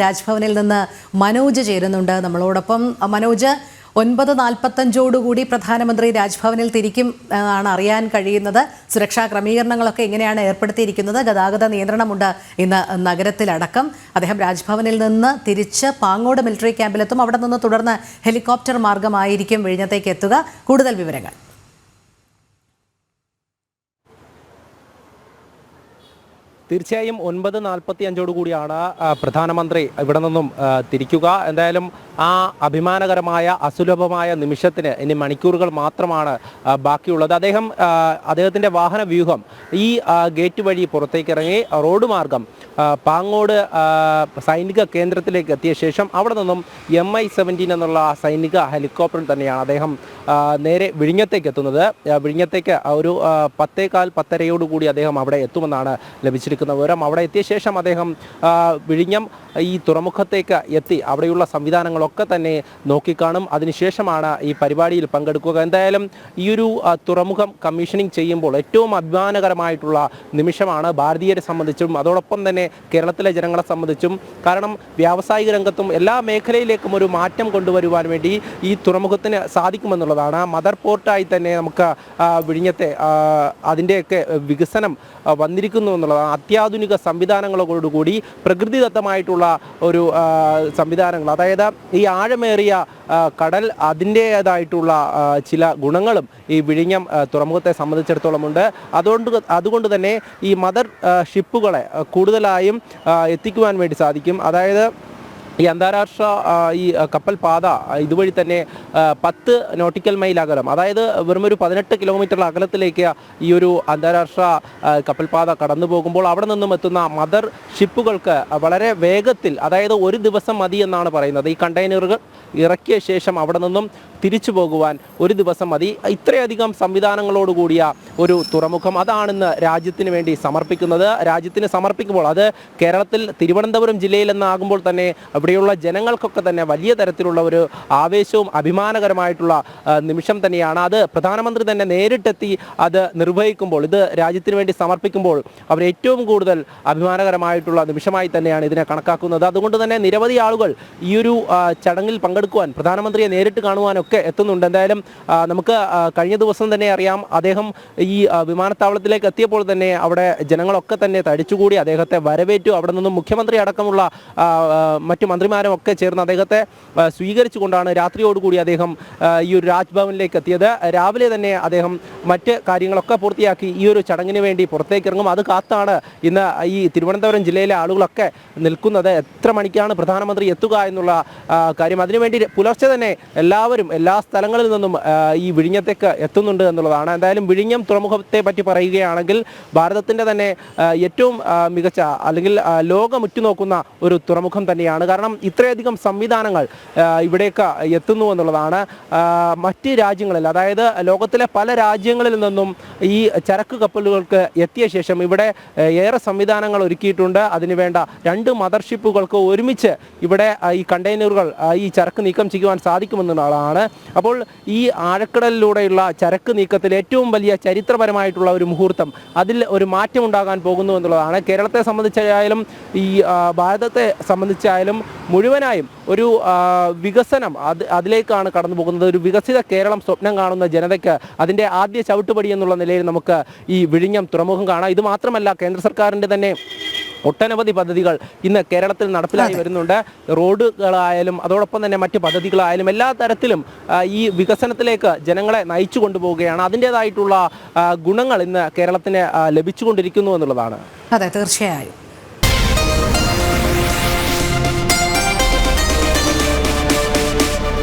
രാജ്ഭവനിൽ നിന്ന് മനോജ് ചേരുന്നുണ്ട് നമ്മളോടൊപ്പം. മനോജ് ഒൻപത് നാൽപ്പത്തഞ്ചോടുകൂടി പ്രധാനമന്ത്രി രാജ്ഭവനിൽ തിരിക്കും എന്നാണ് അറിയാൻ കഴിയുന്നത്. സുരക്ഷാ ക്രമീകരണങ്ങളൊക്കെ എങ്ങനെയാണ് ഏർപ്പെടുത്തിയിരിക്കുന്നത്? ഗതാഗത നിയന്ത്രണമുണ്ട് ഇന്ന് നഗരത്തിലടക്കം. അദ്ദേഹം രാജ്ഭവനിൽ നിന്ന് തിരിച്ച് പാങ്ങോട് മിലിറ്ററി ക്യാമ്പിലെത്തും. അവിടെ നിന്ന് തുടർന്ന് ഹെലികോപ്റ്റർ മാർഗമായിരിക്കും വിഴിഞ്ഞത്തേക്ക് എത്തുക. കൂടുതൽ വിവരങ്ങൾ. തീർച്ചയായും ഒൻപത് നാൽപ്പത്തി അഞ്ചോട് കൂടിയാണ് ആ, പ്രധാനമന്ത്രി ഇവിടെ നിന്നും തിരിക്കുക. എന്തായാലും ആ അഭിമാനകരമായ അസുലഭമായ നിമിഷത്തിന് ഇനി മണിക്കൂറുകൾ മാത്രമാണ് ബാക്കിയുള്ളത്. അദ്ദേഹം അദ്ദേഹത്തിന്റെ വാഹന വ്യൂഹം ഈ ഗേറ്റ് വഴി പുറത്തേക്ക് ഇറങ്ങി റോഡ് മാർഗം പാങ്ങോട് സൈനിക കേന്ദ്രത്തിലേക്ക് എത്തിയ ശേഷം അവിടെ നിന്നും എം ഐ സെവന്റീൻ എന്നുള്ള സൈനിക ഹെലികോപ്റ്റർ തന്നെയാണ് അദ്ദേഹം നേരെ വിഴിഞ്ഞത്തേക്ക് എത്തുന്നത്. വിഴിഞ്ഞത്തേക്ക് ഒരു പത്തേകാൽ പത്തരയോടുകൂടി അദ്ദേഹം അവിടെ എത്തുമെന്നാണ് ലഭിച്ചിരിക്കുന്ന വിവരം അവിടെ എത്തിയ ശേഷം അദ്ദേഹം വിഴിഞ്ഞം ഈ തുറമുഖത്തേക്ക് എത്തി. അവിടെയുള്ള സംവിധാനങ്ങളൊക്കെ തന്നെ നോക്കിക്കാണും. അതിനുശേഷമാണ് ഈ പരിപാടിയിൽ പങ്കെടുക്കുക. എന്തായാലും ഈ ഒരു തുറമുഖം കമ്മീഷനിങ് ചെയ്യുമ്പോൾ ഏറ്റവും അഭിമാനകരമായിട്ടുള്ള നിമിഷമാണ് ഭാരതീയരെ സംബന്ധിച്ചും അതോടൊപ്പം തന്നെ കേരളത്തിലെ ജനങ്ങളെ സംബന്ധിച്ചും. കാരണം വ്യാവസായിക രംഗത്തും എല്ലാ മേഖലയിലേക്കും ഒരു മാറ്റം കൊണ്ടുവരുവാൻ വേണ്ടി ഈ തുറമുഖത്തിന് സാധിക്കുമെന്നുള്ളതാണ്. മദർ പോർട്ടായി തന്നെ നമുക്ക് വിഴിഞ്ഞത്തെ അതിന്റെയൊക്കെ വികസനം വന്നിരിക്കുന്നു എന്നുള്ളതാണ്. അത്യാധുനിക സംവിധാനങ്ങളോടുകൂടി പ്രകൃതിദത്തമായിട്ടുള്ള ഒരു സംവിധാനങ്ങൾ. അതായത് ഈ ആഴമേറിയ കടൽ അതിന്റേതായിട്ടുള്ള ചില ഗുണങ്ങളും ഈ വിഴിഞ്ഞം തുറമുഖത്തെ സംബന്ധിച്ചിടത്തോളം ഉണ്ട് അതുകൊണ്ട് അതുകൊണ്ട് തന്നെ ഈ മദർ ഷിപ്പുകളെ കൂടുതലായും എത്തിക്കുവാൻ വേണ്ടി സാധിക്കും. അതായത് ഈ അന്താരാഷ്ട്ര ഈ കപ്പൽ പാത ഇതുവഴി തന്നെ പത്ത് നോട്ടിക്കൽ മൈൽ അകലം അതായത് വെറും ഒരു പതിനെട്ട് കിലോമീറ്റർ അകലത്തിലേക്ക് ഈ ഒരു അന്താരാഷ്ട്ര കപ്പൽ പാത കടന്നു പോകുമ്പോൾ അവിടെ നിന്നും എത്തുന്ന മദർ ഷിപ്പുകൾക്ക് വളരെ വേഗത്തിൽ അതായത് ഒരു ദിവസം മതി എന്നാണ് പറയുന്നത്. ഈ കണ്ടെയ്നറുകൾ ഇറക്കിയ ശേഷം അവിടെ നിന്നും തിരിച്ചു പോകുവാൻ ഒരു ദിവസം മതി. ഇത്രയധികം സംവിധാനങ്ങളോടുകൂടിയ ഒരു തുറമുഖം അതാണിന്ന് രാജ്യത്തിന് വേണ്ടി സമർപ്പിക്കുന്നത്. രാജ്യത്തിന് സമർപ്പിക്കുമ്പോൾ അത് കേരളത്തിൽ തിരുവനന്തപുരം ജില്ലയിൽ നിന്നാകുമ്പോൾ തന്നെ അവിടെയുള്ള ജനങ്ങൾക്കൊക്കെ തന്നെ വലിയ തരത്തിലുള്ള ഒരു ആവേശവും അഭിമാനകരമായിട്ടുള്ള നിമിഷം തന്നെയാണ്. അത് പ്രധാനമന്ത്രി തന്നെ നേരിട്ടെത്തി അത് നിർവഹിക്കുമ്പോൾ ഇത് രാജ്യത്തിന് വേണ്ടി സമർപ്പിക്കുമ്പോൾ അവർ ഏറ്റവും കൂടുതൽ അഭിമാനകരമായിട്ടുള്ള നിമിഷമായി തന്നെയാണ് ഇതിനെ കണക്കാക്കുന്നത്. അതുകൊണ്ട് തന്നെ നിരവധി ആളുകൾ ഈ ഒരു ചടങ്ങിൽ പങ്കെടുക്കുവാൻ പ്രധാനമന്ത്രിയെ നേരിട്ട് കാണുവാനൊക്കെ എത്തുന്നുണ്ട്. എന്തായാലും നമുക്ക് കഴിഞ്ഞ ദിവസം തന്നെ അറിയാം അദ്ദേഹം ഈ വിമാനത്താവളത്തിലേക്ക് എത്തിയപ്പോൾ തന്നെ അവിടെ ജനങ്ങളൊക്കെ തന്നെ തടിച്ചുകൂടി അദ്ദേഹത്തെ വരവേറ്റു. അവിടെ നിന്നും മുഖ്യമന്ത്രി അടക്കമുള്ള മറ്റു മന്ത്രിമാരും ഒക്കെ ചേർന്ന് അദ്ദേഹത്തെ സ്വീകരിച്ചുകൊണ്ടാണ് രാത്രിയോടുകൂടി അദ്ദേഹം ഈ ഒരു രാജ്ഭവനിലേക്ക് എത്തിയത്. രാവിലെ തന്നെ അദ്ദേഹം മറ്റ് കാര്യങ്ങളൊക്കെ പൂർത്തിയാക്കി ഈ ഒരു ചടങ്ങിന് വേണ്ടി പുറത്തേക്ക് ഇറങ്ങും അത് കാത്താണ് ഇന്ന് ഈ തിരുവനന്തപുരം ജില്ലയിലെ ആളുകളൊക്കെ നിൽക്കുന്നത്. എത്ര മണിക്കാണ് പ്രധാനമന്ത്രി എത്തുക എന്നുള്ള കാര്യം. അതിനുവേണ്ടി പുലർച്ചെ തന്നെ എല്ലാവരും എല്ലാ സ്ഥലങ്ങളിൽ നിന്നും ഈ വിഴിഞ്ഞത്തേക്ക് എത്തുന്നുണ്ട് എന്നുള്ളതാണ്. എന്തായാലും വിഴിഞ്ഞം തുറമുഖത്തെ പറ്റി പറയുകയാണെങ്കിൽ ഭാരതത്തിന്റെ തന്നെ ഏറ്റവും മികച്ച അല്ലെങ്കിൽ ലോകം ഉറ്റുനോക്കുന്ന ഒരു തുറമുഖം തന്നെയാണ്. കാരണം ഇത്രയധികം സംവിധാനങ്ങൾ ഇവിടേക്ക് എത്തുന്നു എന്നുള്ളതാണ് മറ്റ് രാജ്യങ്ങളിൽ അതായത് ലോകത്തിലെ പല രാജ്യങ്ങളിൽ നിന്നും ഈ ചരക്ക് കപ്പലുകൾക്ക് എത്തിയ ശേഷം ഇവിടെ ഏറെ സംവിധാനങ്ങൾ ഒരുക്കിയിട്ടുണ്ട്. അതിനുവേണ്ട രണ്ട് മദർഷിപ്പുകൾക്ക് ഒരുമിച്ച് ഇവിടെ ഈ കണ്ടെയ്നറുകൾ ഈ ചരക്ക് നീക്കം ചെയ്യുവാൻ സാധിക്കുമെന്നുള്ളതാണ് അപ്പോൾ ഈ ആഴക്കടലിലൂടെയുള്ള ചരക്ക് നീക്കത്തിൽ ഏറ്റവും വലിയ ചരിത്രപരമായിട്ടുള്ള ഒരു മുഹൂർത്തം അതിൽ ഒരു മാറ്റം ഉണ്ടാകാൻ പോകുന്നു എന്നുള്ളതാണ്. കേരളത്തെ സംബന്ധിച്ചായാലും ഈ ഭാരതത്തെ സംബന്ധിച്ചായാലും മുഴുവനായും ഒരു വികസനം അത് അതിലേക്കാണ് കടന്നു പോകുന്നത്. ഒരു വികസിത കേരളം സ്വപ്നം കാണുന്ന ജനതയ്ക്ക് അതിന്റെ ആദ്യ ചവിട്ടുപടി എന്നുള്ള നിലയിൽ നമുക്ക് ഈ വിഴിഞ്ഞം തുറമുഖം കാണാം. ഇത് മാത്രമല്ല കേന്ദ്ര സർക്കാരിന്റെ തന്നെ ഒട്ടനവധി പദ്ധതികൾ ഇന്ന് കേരളത്തിൽ നടപ്പിലായി വരുന്നുണ്ട്. റോഡുകളായാലും അതോടൊപ്പം തന്നെ മറ്റ് പദ്ധതികളായാലും എല്ലാ തരത്തിലും ഈ വികസനത്തിലേക്ക് ജനങ്ങളെ നയിച്ചു കൊണ്ടുപോവുകയാണ്. അതിന്റേതായിട്ടുള്ള ഗുണങ്ങൾ ഇന്ന് കേരളത്തിന് ലഭിച്ചുകൊണ്ടിരിക്കുന്നു എന്നുള്ളതാണ്. അതെ തീർച്ചയായും.